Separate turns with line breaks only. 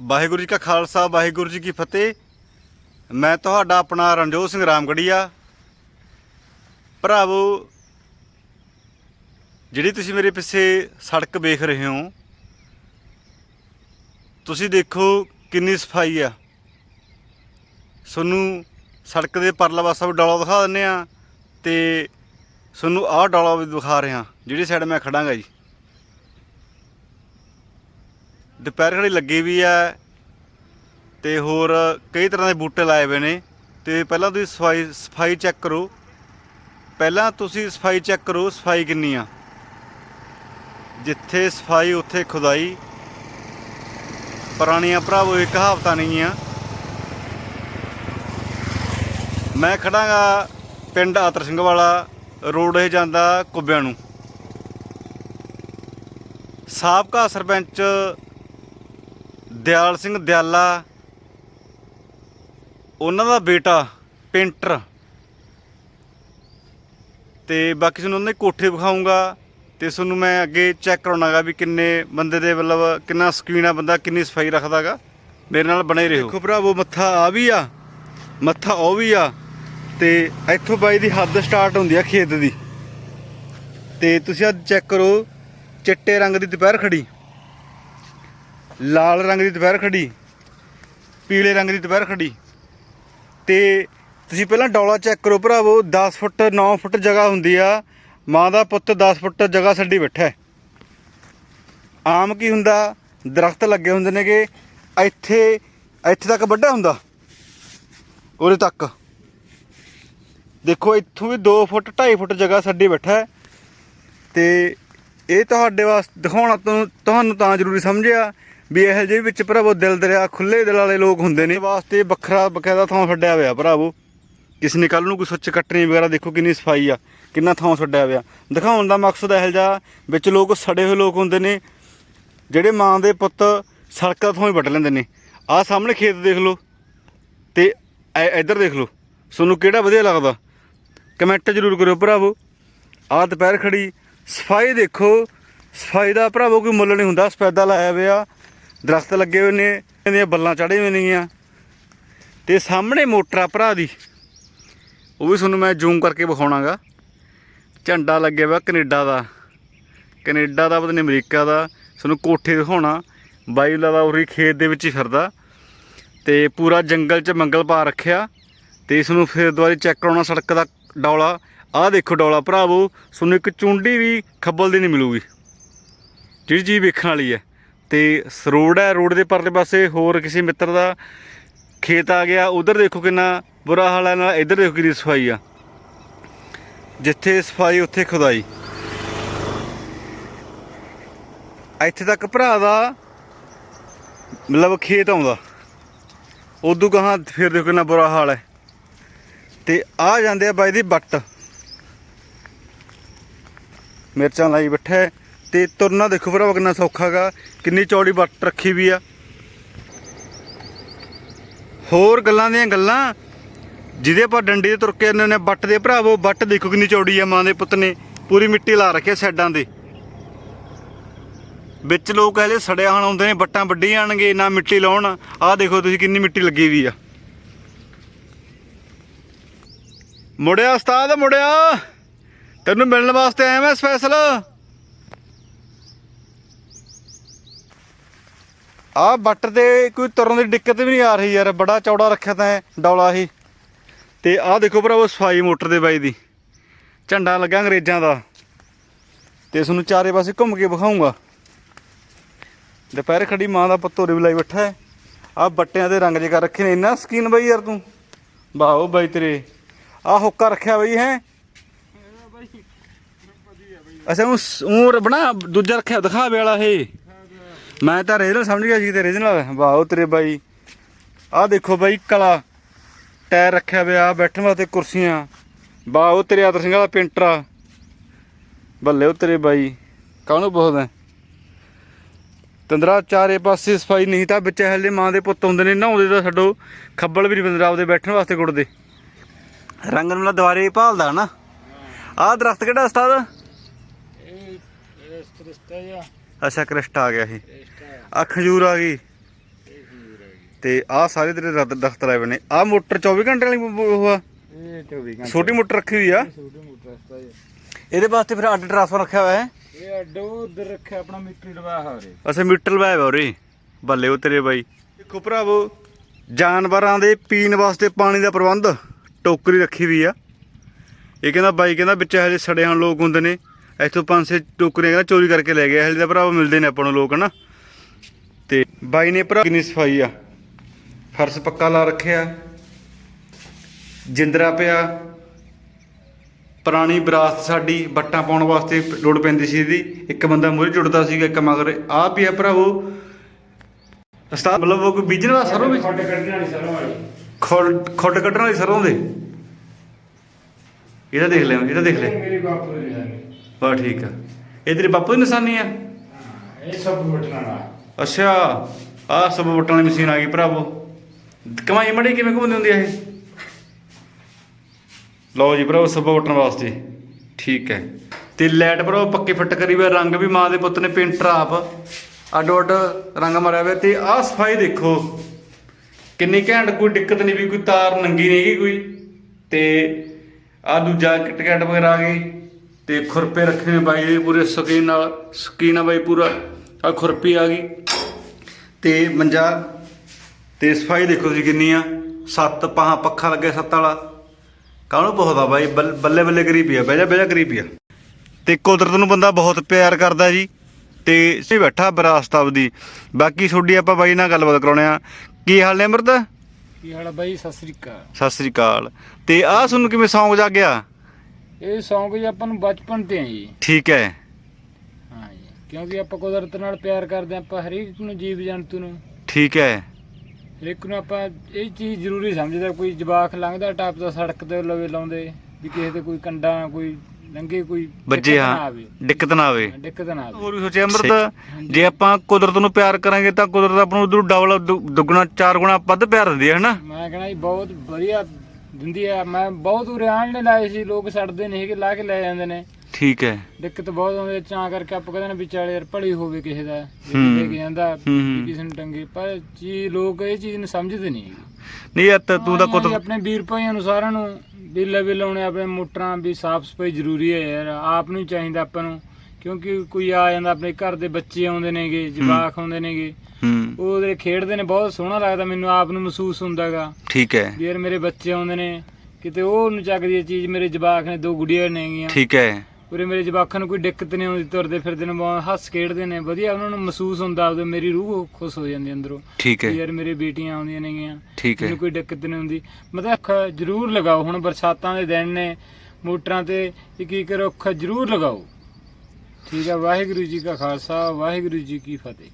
ਵਾਹਿਗੁਰੂ ਜੀ ਕਾ ਖਾਲਸਾ, ਵਾਹਿਗੁਰੂ ਜੀ ਕੀ ਫਤਿਹ। ਮੈਂ ਤੁਹਾਡਾ ਆਪਣਾ ਰਣਜੋਤ ਸਿੰਘ ਰਾਮਗੜੀਆ। ਭਰਾਵੋ, ਜਿਹੜੀ ਤੁਸੀਂ ਮੇਰੇ ਪਿੱਛੇ ਸੜਕ ਵੇਖ ਰਹੇ ਹੋ, ਤੁਸੀਂ ਦੇਖੋ ਕਿੰਨੀ ਸਫ਼ਾਈ ਆ। ਤੁਹਾਨੂੰ ਸੜਕ ਦੇ ਪਰਲਾ ਪਾਸਾ ਵੀ ਡੌਲਾ ਦਿਖਾ ਦਿੰਨੇ ਆ ਤੇ ਤੁਹਾਨੂੰ ਆਹ ਡੌਲਾ ਵੀ ਦਿਖਾ ਰਿਹਾ, ਜਿਹੜੀ ਸਾਈਡ ਮੈਂ ਖੜਾਂਗਾ ਜੀ। ਦੁਪਹਿਰ ਖੜੀ ਲੱਗੀ ਵੀ ਆ ਤੇ ਹੋਰ ਕਈ ਤਰ੍ਹਾਂ ਦੇ ਬੂਟੇ ਲਾਏ ਹੋਏ ਨੇ ਤੇ ਪਹਿਲਾਂ ਤੁਸੀਂ ਸਫ਼ਾਈ ਸਫ਼ਾਈ ਚੈੱਕ ਕਰੋ। ਪਹਿਲਾਂ ਤੁਸੀਂ ਸਫ਼ਾਈ ਚੈੱਕ ਕਰੋ ਸਫ਼ਾਈ ਕਿੰਨੀ ਆ। ਜਿੱਥੇ ਸਫ਼ਾਈ ਉੱਥੇ ਖੁਦਾਈ। ਪੁਰਾਣੀਆਂ ਭਰਾਵੋ ਇਹ ਕਹਾਵਤਾਂ ਨਹੀਂ ਆ ਮੈਂ ਖੜਾਂਗਾ ਪਿੰਡ ਆਤਰ ਸਿੰਘ ਵਾਲਾ, ਰੋਡ ਇਹ ਜਾਂਦਾ ਕੁੱਬਿਆਂ ਨੂੰ। ਸਾਬਕਾ ਸਰਪੰਚ ਦਿਆਲ ਸਿੰਘ ਦਿਆਲਾ, ਉਹਨਾਂ ਦਾ ਬੇਟਾ ਪੇਂਟਰ। ਤੇ ਬਾਕੀ ਤੁਹਾਨੂੰ ਉਹਨਾਂ ਦੇ ਕੋਠੇ ਵਿਖਾਉਂਗਾ ਤੇ ਤੁਹਾਨੂੰ ਮੈਂ ਅੱਗੇ ਚੈੱਕ ਕਰਾਉਣਾਗਾ ਵੀ ਕਿੰਨੇ ਬੰਦੇ ਦੇ ਮਤਲਬ ਕਿੰਨਾ ਸਕੀਨ ਆ ਬੰਦਾ, ਕਿੰਨੀ ਸਫ਼ਾਈ ਰੱਖਦਾਗਾ। ਮੇਰੇ ਨਾਲ ਬਣੇ ਰਹੋ। ਦੇਖੋ ਭਰਾਵੋ ਮੱਥਾ ਆ ਵੀ ਆ, ਮੱਥਾ ਉਹ ਵੀ ਆ, ਤੇ ਇੱਥੋਂ ਬਾਈ ਦੀ ਹੱਦ ਸਟਾਰਟ ਹੁੰਦੀ ਆ ਖੇਤ ਦੀ। ਤੇ ਤੁਸੀਂ ਅੱਜ ਚੈੱਕ ਕਰੋ, ਚਿੱਟੇ ਰੰਗ ਦੀ ਦੁਪਹਿਰ ਖੜੀ। ਲਾਲ ਰੰਗ ਦੀ ਦੁਪਹਿਰ ਖੜੀ ਪੀਲੇ ਰੰਗ ਦੀ ਦੁਪਹਿਰ ਖੜੀ ਤੇ ਤੁਸੀਂ ਪਹਿਲਾਂ ਡੌਲਾ ਚੈੱਕ ਕਰੋ ਭਰਾਵੋ 10 ਫੁੱਟ 9 ਫੁੱਟ ਜਗ੍ਹਾ ਹੁੰਦੀ ਆ। ਮਾਂ ਦਾ ਪੁੱਤ 10 ਫੁੱਟ ਜਗ੍ਹਾ ਛੱਡੀ ਬੈਠਾ ਆਮ ਕੀ ਹੁੰਦਾ, ਦਰਖਤ ਲੱਗੇ ਹੁੰਦੇ ਨੇਗੇ, ਇੱਥੇ ਇੱਥੇ ਤੱਕ ਵੱਡਾ ਹੁੰਦਾ। ਉਰੇ ਤੱਕ। ਦੇਖੋ, ਇੱਥੋਂ ਵੀ 2 ਫੁੱਟ 2.5 ਫੁੱਟ ਜਗ੍ਹਾ ਛੱਡੀ ਬੈਠਾ ਹੈ। ਤੇ ਇਹ ਤੁਹਾਡੇ ਵਾਸਤੇ, ਦਿਖਾਉਣਾ ਤੁਹਾਨੂੰ ਤਾਂ ਜ਼ਰੂਰੀ ਸਮਝਿਆ। ਵੀ ਇਹੋ ਜਿਹੇ ਵਿੱਚ ਭਰਾਵੋ ਦਿਲ ਦਰਿਆ ਖੁੱਲੇ ਦਿਲ ਵਾਲੇ ਲੋਕ ਹੁੰਦੇ ਨੇ। ਵਾਸਤੇ ਵੱਖਰਾ ਬਕਾਇਦਾ ਥਾਂ ਛੱਡਿਆ ਹੋਇਆ ਭਰਾਵੋ। ਕਿਸੇ ਨੇ ਕੱਲ ਨੂੰ ਕੋਈ ਸੁੱਚ ਕੱਟਣੀ ਵਗੈਰਾ, ਦੇਖੋ ਕਿੰਨੀ ਸਫ਼ਾਈ ਆ, ਕਿੰਨਾ ਥਾਂ ਛੱਡਿਆ ਹੋਇਆ। ਦਿਖਾਉਣ ਦਾ ਮਕਸਦ ਇਹੋ ਜਿਹਾ, ਵਿੱਚ ਲੋਕ ਸੜੇ ਹੋਏ ਲੋਕ ਹੁੰਦੇ ਨੇ, ਜਿਹੜੇ ਮਾਂ ਦੇ ਪੁੱਤ ਸੜਕਾਂ ਤੋਂ ਹੀ ਵੱਢ ਲੈਂਦੇ ਨੇ। ਆਹ ਸਾਹਮਣੇ ਖੇਤ ਦੇਖ ਲਓ ਤੇ ਇੱਧਰ ਦੇਖ ਲਓ, ਤੁਹਾਨੂੰ ਕਿਹੜਾ ਵਧੀਆ ਲੱਗਦਾ? ਕਮੈਂਟ ਜ਼ਰੂਰ ਕਰਿਓ ਭਰਾਵੋ। ਆਹ ਦੁਪਹਿਰ ਖੜੀ, ਸਫ਼ਾਈ ਦੇਖੋ, ਸਫ਼ਾਈ ਦਾ ਭਰਾਵੋ ਕੋਈ ਮੁੱਲ ਨਹੀਂ ਹੁੰਦਾ, ਸਫੈਦਾ ਲਾਇਆ ਹੋਇਆ। ਦਰਖਤ ਲੱਗੇ ਹੋਏ ਨੇ, ਇਹਦੀਆਂ ਬੱਲਾਂ ਚੜੇ ਹੋਏ ਨੇਗੀਆਂ। ਤੇ ਸਾਹਮਣੇ ਮੋਟਰ ਆ ਭਰਾ ਦੀ, ਉਹ ਵੀ ਤੁਹਾਨੂੰ ਮੈਂ ਜ਼ੂਮ ਕਰਕੇ ਵਿਖਾਉਣਾਗਾ। ਝੰਡਾ ਲੱਗਿਆ ਹੋਇਆ ਕੈਨੇਡਾ ਦਾ। ਕੈਨੇਡਾ ਦਾ, ਪਤਾ ਨਹੀਂ ਅਮਰੀਕਾ ਦਾ, ਤੁਹਾਨੂੰ ਕੋਠੇ ਦਿਖਾਉਣਾ। ਬਾਈ ਦਾ ਉਰੀ ਖੇਤ ਦੇ ਵਿੱਚ ਹੀ ਫਿਰਦਾ। ਤੇ ਪੂਰਾ ਜੰਗਲ 'ਚ ਮੰਗਲ ਪਾ ਰੱਖਿਆ। ਤੇ ਇਸ ਨੂੰ ਫਿਰ ਦੁਬਾਰਾ ਚੈੱਕ ਕਰਾਉਣਾ ਸੜਕ ਦਾ ਡੌਲਾ। ਆਹ ਦੇਖੋ ਡੌਲਾ ਭਰਾਵੋ ਤੁਹਾਨੂੰ ਇੱਕ ਚੁੰਡੀ ਵੀ ਖੱਬਲ ਦੀ ਨਹੀਂ ਮਿਲੂਗੀ। ਜਿਹੜੀ ਚੀਜ਼ ਵੇਖਣ ਵਾਲੀ ਹੈ। ਤੇ ਸ- ਰੋਡ ਹੈ, ਰੋਡ ਦੇ ਪਰਲੇ ਪਾਸੇ ਹੋਰ ਕਿਸੇ ਮਿੱਤਰ ਦਾ ਖੇਤ ਆ ਗਿਆ। ਉਧਰ ਦੇਖੋ ਕਿੰਨਾ ਬੁਰਾ ਹਾਲ ਹੈ, ਨਾਲ ਇੱਧਰ ਦੇਖੋ ਕਿੰਨੀ ਸਫ਼ਾਈ ਆ। ਜਿੱਥੇ ਸਫ਼ਾਈ, ਉੱਥੇ ਖੁਦਾਈ। ਇੱਥੇ ਤੱਕ ਭਰਾ ਦਾ ਮਤਲਬ ਖੇਤ ਆਉਂਦਾ। ਉਦੋਂ ਗਾਹਾਂ ਫਿਰ ਦੇਖੋ ਕਿੰਨਾ ਬੁਰਾ ਹਾਲ ਹੈ। ਤੇ ਆ ਜਾਂਦੇ ਆ ਬਾਈ ਦੀ ਬੱਟ। ਮਿਰਚਾਂ ਲਾਈ ਬੈਠਾ ਤੇ ਤੁਰਨਾ ਦੇਖੋ ਭਰਾ ਕਿੰਨਾ ਸੌਖਾਗਾ, ਕਿੰਨੀ ਚੌੜੀ ਬੱਟ ਰੱਖੀ ਵੀ ਆ। ਹੋਰ ਗੱਲਾਂ ਦੀਆਂ ਗੱਲਾਂ, ਜਿਹਦੇ ਆਪਾਂ ਡੰਡੇ ਤੇ ਤੁਰ ਕੇ ਆਉਂਦੇ ਨੇ ਬੱਟ ਦੇ ਭਰਾਵੋ ਬੱਟ ਦੇਖੋ ਕਿੰਨੀ ਚੌੜੀ ਆ ਮਾਂ ਦੇ ਪੁੱਤ ਨੇ, ਪੂਰੀ ਮਿੱਟੀ ਲਾ ਰੱਖੀ ਆ ਸਾਈਡਾਂ ਦੇ ਵਿੱਚ ਲੋਕ ਹਲੇ ਸੜਿਆ ਹਣ ਆਉਂਦੇ ਨੇ ਬੱਟਾਂ ਵੱਢੀ ਜਾਣਗੇ, ਨਾ ਮਿੱਟੀ ਲਾਉਣ, ਆਹ ਦੇਖੋ ਤੁਸੀਂ ਕਿੰਨੀ ਮਿੱਟੀ ਲੱਗੀ ਵੀ ਆ। ਮੁੜਿਆ ਉਸਤਾਦ, ਮੁੜਿਆ। ਤੈਨੂੰ ਮਿਲਣ ਵਾਸਤੇ ਆਇਆ ਮੈਂ ਸਪੈਸ਼ਲ ਆ ਬੱਟ ਤੇ ਕੋਈ ਤੁਰਨ ਦੀ ਦਿੱਕਤ ਵੀ ਨਹੀਂ ਆ ਰਹੀ ਯਾਰ, ਬੜਾ ਚੌੜਾ ਰੱਖਿਆ ਤਾਂ ਡੌਲਾ ਹੀ। ਤੇ ਆਹ ਦੇਖੋ ਭਰਾਵੋ, ਸਫ਼ਾਈ ਮੋਟਰ ਦੇ ਬਾਈ ਦੀ। ਝੰਡਾ ਲੱਗਾ ਅੰਗਰੇਜ਼ਾਂ ਦਾ। ਤੇ ਤੁਹਾਨੂੰ ਚਾਰੇ ਪਾਸੇ ਘੁੰਮ ਕੇ ਵਿਖਾਉਂਗਾ ਦੁਪਹਿਰ ਖੜੀ ਮਾਂ ਦਾ ਪੁੱਤ ਵੀ ਲਾਈ ਬੈਠਾ ਹੈ। ਆ ਬੱਟਿਆਂ ਦੇ ਰੰਗ ਜੇ ਕਰ ਰੱਖੇ ਨੇ, ਇੰਨਾ ਸਕੀਨ ਬਾਈ ਯਾਰ ਤੂੰ। ਵਾਓ ਬਾਈ ਤੇਰੇ। ਆ ਹੁੱਕਾ ਰੱਖਿਆ ਬਈ ਹੈ। ਅੱਛਾ ਉਹ ਉਹ ਬਣਾ, ਦੂਜਾ ਰੱਖਿਆ ਦਿਖਾਵੇ ਵਾਲਾ ਇਹ। ਮੈਂ ਤਾਂ ਰੀਜਨਲ ਸਮਝ ਗਿਆ ਸੀ ਤੇ ਰੀਜਨਲ। ਵਾਓ ਤੇਰੇ ਬਾਈ। ਆਹ ਦੇਖੋ ਬਾਈ, ਕਲਾ। ਟਾਇਰ ਰੱਖਿਆ ਹੋਇਆ ਬੈਠਣ ਵਾਸਤੇ ਕੁਰਸੀਆਂ। ਵਾਓ ਤੇਰੇ ਆਦਰ ਸਿੰਘ ਵਾਲਾ ਪੇਂਟਰ ਆ। ਬੱਲੇ ਤੇਰੇ ਬਾਈ। ਕਾਹਨੂੰ ਪੁੱਛਦਾ? ਤੰਦਰਾ ਚਾਰੇ ਪਾਸੇ ਸਫ਼ਾਈ ਨਹੀਂ ਤਾਂ ਵਿੱਚ ਹਲੇ ਮਾਂ ਦੇ ਪੁੱਤ ਹੁੰਦੇ ਨੇ, ਨਹਾਉਂਦੇ ਤਾਂ ਛੱਡੋ। ਖੱਬਲ ਵੀ ਨਹੀਂ ਬੰਦਰਾ ਆਪਦੇ ਬੈਠਣ ਵਾਸਤੇ ਗੁੜਦੇ ਰੰਗ ਨੂੰ ਲਾ ਦੁਆਰੇ ਭਾਲਦਾ ਨਾ ਆਹ ਦਰਖਤ ਕਿਹੜਾ ਉਸਤਾਦ?
ਇਹ ਇਹ ਸ੍ਰਿਸ਼ਟਾ ਜਾਂ
ਅੱਛਾ ਕ੍ਰਿਸਟ ਆ ਗਿਆ ਇਹ
ਸ੍ਰਿਸ਼ਟਾ
ਆ ਖਜੂਰ ਆ ਗਈ। ਤੇ ਆਹ ਸਾਰੇ ਤੇਰੇ ਰੱਦ ਦਖਤ ਲਾਏ ਨੇ। ਆਹ ਮੋਟਰ 24 ਘੰਟੇ ਵਾਲੀ ਉਹ ਆ।
ਇਹ 24 ਘੰਟੇ।
ਛੋਟੀ ਮੋਟਰ ਰੱਖੀ ਹੋਈ ਆ।
ਛੋਟੀ ਮੋਟਰ ਰਸਤਾ
ਇਹਦੇ ਵਾਸਤੇ ਫਿਰ ਅੱਡ ਟਰਾਂਸਫਰ ਰੱਖਿਆ ਹੋਇਆ ਹੈ।
ਇਹ ਅੱਡੋ ਉਧਰ ਰੱਖਿਆ ਆਪਣਾ ਮਿੱਟੀ ਲਵਾ ਹੋਰੇ
ਅਸੇ ਮੀਟਰ ਲਵਾਇਆ ਉਰੇ। ਬੱਲੇ ਉਹ ਤੇਰੇ ਬਾਈ। ਦੇਖੋ ਭਰਾਵੋ ਜਾਨਵਰਾਂ ਦੇ ਪੀਣ ਵਾਸਤੇ ਪਾਣੀ ਦਾ ਪ੍ਰਬੰਧ ਟੋਕਰੀ ਰੱਖੀ ਹੋਈ ਆ। ਇਹ ਕਹਿੰਦਾ ਬਾਈ ਕਹਿੰਦਾ ਵਿੱਚ ਹਲੇ ਸੜੇ ਹਨ ਲੋਕ ਹੁੰਦੇ ਨੇ। ਇੱਥੋਂ ਪੰਜ ਛੇ ਟੋਕਰੀਆਂ ਕਹਿੰਦਾ ਚੋਰੀ ਕਰਕੇ ਲੈ ਗਏ ਹਲੇ ਤਾਂ ਭਰਾਵੋ ਮਿਲਦੇ ਨੇ ਆਪਾਂ ਨੂੰ ਲੋਕ ਹਨਾ? ਤੇ ਬਾਈ ਨੇ ਭਰਾ ਕਿੰਨੀ ਸਫ਼ਾਈ ਆ? ਫਰਸ਼ ਪੱਕਾ ਲਾ ਰੱਖਿਆ ਜਿੰਦਰਾ ਪਿਆ ਪੁਰਾਣੀ ਵਿਰਾਸਤ ਸਾਡੀ ਬੱਟਾਂ ਪਾਉਣ ਵਾਸਤੇ ਲੋੜ ਪੈਂਦੀ ਸੀ ਇਹਦੀ। ਇੱਕ ਬੰਦਾ ਮੂਹਰੇ ਜੁੜਦਾ ਸੀਗਾ ਇੱਕ ਮਗਰ। ਆ ਪਿਆ ਭਰਾਵੋ। ਉਸਤਾਦ ਮਤਲਬ ਉਹ ਕੋਈ ਬੀਜਣ ਵਾਲਾ ਸਰੋਂ ਵੀ?
ਖੱਡ ਕੱਢਣ ਵਾਲੀ ਸਰੋਂ ਵਾਲੀ
ਖੁੱਡ ਖੁੱਡ ਕੱਢਣ ਵਾਲੀ ਸਰੋਂ ਦੇ? ਇਹਦਾ ਦੇਖ ਲਿਆ ਇਹਦਾ ਦੇਖ ਲਿਆ
ਮੇਰੀ ਬਾਪੂ ਦੀ ਨਿਸ਼ਾਨੀ
ਬਾ ਠੀਕ ਆ। ਇਹ ਤੇਰੇ ਬਾਪੂ ਦੀ ਨਿਸ਼ਾਨੀ ਆ?
ਇਹ ਸਭ ਬਟਣਾ ਦਾ
ਅੱਛਾ ਆਹ ਸਭ ਵਟਾਂ ਵਾਲੀ ਮਸ਼ੀਨ ਆ ਗਈ ਭਰਾਵੋ। ਕਮਾਈ ਮੜੀ ਕਿਵੇਂ ਘੁੰਮਦੀ ਹੁੰਦੀ ਆ ਇਹ? ਲਓ ਜੀ ਭਰਾਵੋ ਸਭ ਵਟਣ ਵਾਸਤੇ। ਠੀਕ ਹੈ। ਤੇ ਲਾਈਟ ਭਰਾਵੋ ਪੱਕੇ ਫਿੱਟ ਕਰੀ ਹੋਈ ਆ, ਰੰਗ ਵੀ ਮਾਂ ਦੇ ਪੁੱਤ ਨੇ ਪੇਂਟਰ ਆਪ। ਅੱਡੋ ਅੱਡ ਰੰਗ ਮਾਰਿਆ ਹੋਇਆ ਤੇ ਆਹ ਸਫ਼ਾਈ ਦੇਖੋ। ਕਿੰਨੀ ਘੈਂਟ ਕੋਈ ਦਿੱਕਤ ਨਹੀਂ ਵੀ ਕੋਈ ਤਾਰ ਨੰਗੀ ਨਹੀਂ ਹੈਗੀ ਕੋਈ। ਤੇ ਆ ਦੂਜਾ ਟਿਕਟ ਵਗੈਰਾ ਆ ਗਈ। ਤੇ ਖੁਰਪੇ ਰੱਖੇ ਬਾਈ ਦੇ ਪੂਰੇ ਸਕੀਨ ਨਾਲ ਸਕੀਨ ਆ ਬਾਈ ਪੂਰਾ। ਆ ਖੁਰਪੀ ਆ ਗਈ। ਤੇ ਮੰਜਾ ਤੇ ਸਫ਼ਾਈ ਦੇਖੋ ਤੁਸੀਂ ਕਿੰਨੀ ਆ। ਸੱਤ ਪਾਹਾਂ ਪੱਖਾ ਲੱਗਿਆ ਸੱਤ ਵਾਲਾ। ਕਾਹਨੂੰ ਬਹੁਤ ਆ ਬਾਈ? ਬੱਲ- ਬੱਲੇ ਕਰੀ ਪਿਆ ਬਹਿ ਜਾ ਬਹਿ ਜਾ ਕਰੀ ਪਿਆ ਤੇ ਕੁਦਰਤ ਨੂੰ ਬੰਦਾ ਬਹੁਤ ਪਿਆਰ ਕਰਦਾ ਜੀ। ਤੇ ਸੀ ਬੈਠਾ ਵਿਰਾਸਤ ਆਪਦੀ। ਬਾਕੀ ਤੁਹਾਡੀ ਆਪਾਂ ਬਾਈ ਨਾਲ ਗੱਲਬਾਤ ਕਰਾਉਣੇ ਆ। ਕੀ ਹਾਲ ਨੇ ਅਮਰਤ?
ਕੀ ਹਾਲ ਆ ਬਾਈ? ਸਤਿ ਸ੍ਰੀ ਅਕਾਲ।
ਸਤਿ ਸ੍ਰੀ ਅਕਾਲ। ਤੇ ਆਹ ਤੁਹਾਨੂੰ ਕਿਵੇਂ ਸੌਂਗ ਜਾ ਗਿਆ
ਇਹ ਸੌਂਗ ਜੀ ਆਪਾਂ ਨੂੰ ਬਚਪਨ ਤੇ ਆ ਜੀ।
ਠੀਕ ਹੈ।
ਹਾਂ ਜੀ ਕਿਉਂਕਿ ਆਪਾਂ ਕੁਦਰਤ ਨਾਲ ਪਿਆਰ ਕਰਦੇ ਹਾਂ ਆਪਾਂ ਹਰੇਕ ਨੂੰ ਜੀਵ ਜੰਤੂ ਨੂੰ।
ਠੀਕ ਹੈ।
ਹਰੇਕ ਨੂੰ ਆਪਾਂ ਇਹ ਚੀਜ਼ ਜ਼ਰੂਰੀ ਸਮਝਦਾ ਕੋਈ ਜਵਾਕ ਲੰਘਦਾ ਟੱਪਦਾ ਸੜਕ ਤੇ ਲਵੇ ਲਾਉਂਦੇ ਵੀ ਕਿਸੇ ਦੇ ਕੋਈ ਕੰਡਾ ਨਾ ਕੋਈ ਲੰਘੇ ਕੋਈ ਦਿੱਕਤ ਨਾ
ਹਾਂ
ਆਵੇ।
ਦਿੱਕਤ ਨਾ ਆਵੇ।
ਦਿੱਕਤ ਨਾ ਆਵੇ।
ਹੋਰ ਵੀ ਸੋਚਿਆ ਅਮਰਤ ਜੇ ਆਪਾਂ ਕੁਦਰਤ ਨੂੰ ਪਿਆਰ ਕਰਾਂਗੇ ਤਾਂ ਕੁਦਰਤ ਆਪਾਂ ਨੂੰ ਉਧਰੋਂ ਡਬਲ ਦੁ- ਦੁੱਗਣਾ ਚਾਰ ਗੁਣਾ ਵੱਧ ਪਿਆਰ ਦਿੰਦੀ ਹੈ ਹਨਾ?
ਮੈਂ ਕਹਣਾ ਜੀ ਬਹੁਤ ਵਧੀਆ ਦਿੰਦੀ ਆ ਮੈਂ ਬਹੁਤ ਉਰਿਆਣ ਨੇ ਲਾਏ ਸੀ ਲੋਕ ਛੱਡਦੇ ਨਹੀਂ ਹੈਗੇ ਲਾ ਕੇ ਲੈ ਜਾਂਦੇ ਨੇ
ਠੀਕ ਹੈ
ਦਿੱਕਤ ਬਹੁਤ ਆਉਂਦੀ ਹੈ ਚਾਂ ਕਰਕੇ ਆਪਾਂ ਕਹਿੰਦੇ ਨੇ ਵਿਚਾਲੇ ਯਾਰ ਭਲੀ ਹੋਵੇ ਕਿਸੇ ਦਾ
ਹੂੰ।
ਜੇ ਲੈ ਕੇ ਜਾਂਦਾ
ਹੂੰ।
ਵੀ ਕਿਸੇ ਨੂੰ ਟੰਗੇ ਪਰ ਜੀ ਲੋਕ ਇਹ ਚੀਜ਼ ਨੂੰ ਸਮਝਦੇ ਨਹੀਂ।
ਨਹੀਂ ਯਾਰ ਤਾਂ ਤੂੰ ਤਾਂ ਕੁਦਰਤ
ਆਪਣੇ ਵੀਰ ਭਾਈਆਂ ਨੂੰ ਸਾਰਿਆਂ ਨੂੰ ਬਿੱਲ ਬਿੱਲ ਲਾਉਣੇ ਆਪਣੇ ਮੋਟਰਾਂ ਵੀ ਸਾਫ਼ ਸਫ਼ਾਈ ਜ਼ਰੂਰੀ ਹੈ ਯਾਰ ਆਪ ਨੂੰ ਚਾਹੀਦਾ ਆਪਾਂ ਨੂੰ ਕਿਉਂਕਿ ਕੋਈ ਆ ਜਾਂਦਾ ਆਪਣੇ ਘਰ ਦੇ ਬੱਚੇ ਆਉਂਦੇ ਨੇਗੇ ਜਵਾਕ ਆਉਂਦੇ ਨੇਗੇ।
ਹੂੰ।
ਉਹ ਉਹਦੇ ਖੇਡਦੇ ਨੇ ਬਹੁਤ ਸੋਹਣਾ ਲੱਗਦਾ ਮੈਨੂੰ ਆਪ ਨੂੰ ਮਹਿਸੂਸ ਹੁੰਦਾਗਾ।
ਠੀਕ ਹੈ।
ਵੀ ਯਾਰ ਮੇਰੇ ਬੱਚੇ ਆਉਂਦੇ ਨੇ ਕਿਤੇ ਉਹ ਨੂੰ ਚੱਕਦੀ ਇਹ ਚੀਜ਼ ਮੇਰੇ ਜਵਾਕ ਨੇ ਦੋ ਗੁੜੀਆਂ ਨੇਗੀਆਂ।
ਠੀਕ ਹੈ।
ਉਰੇ ਮੇਰੇ ਜਵਾਕਾਂ ਨੂੰ ਕੋਈ ਦਿੱਕਤ ਨਹੀਂ ਆਉਂਦੀ ਤੁਰਦੇ ਫਿਰਦੇ ਨੇ ਬਹੁਤ ਹੱਸ ਖੇਡਦੇ ਨੇ ਵਧੀਆ ਉਹਨਾਂ ਨੂੰ ਮਹਿਸੂਸ ਹੁੰਦਾ ਆਪਦੇ ਮੇਰੀ ਰੂਹ ਖੁਸ਼ ਹੋ ਜਾਂਦੀ ਅੰਦਰੋਂ।
ਠੀਕ
ਵੀ
ਹੈ
ਯਾਰ ਮੇਰੇ ਬੇਟੀਆਂ ਆਉਂਦੀਆਂ ਨੇਗੀਆਂ
ਠੀਕ ਹੈ।
ਮੈਨੂੰ ਕੋਈ ਦਿੱਕਤ ਨਹੀਂ ਹੁੰਦੀ ਮਤਲਬ ਅੱਖਾਂ ਜ਼ਰੂਰ ਲਗਾਓ ਹੁਣ ਬਰਸਾਤਾਂ ਦੇ ਦਿਨ ਨੇ ਮੋਟਰਾਂ ਤੇ ਇਹ ਕੀ ਕਰੋ ਅੱਖਾਂ ਜ਼ਰੂਰ ਲਗਾਓ। ਠੀਕ ਹੈ ਵਾਹਿਗੁਰੂ ਜੀ ਕਾ ਖਾਲਸਾ ਵਾਹਿਗੁਰੂ ਜੀ ਕੀ ਫਤਿਹ।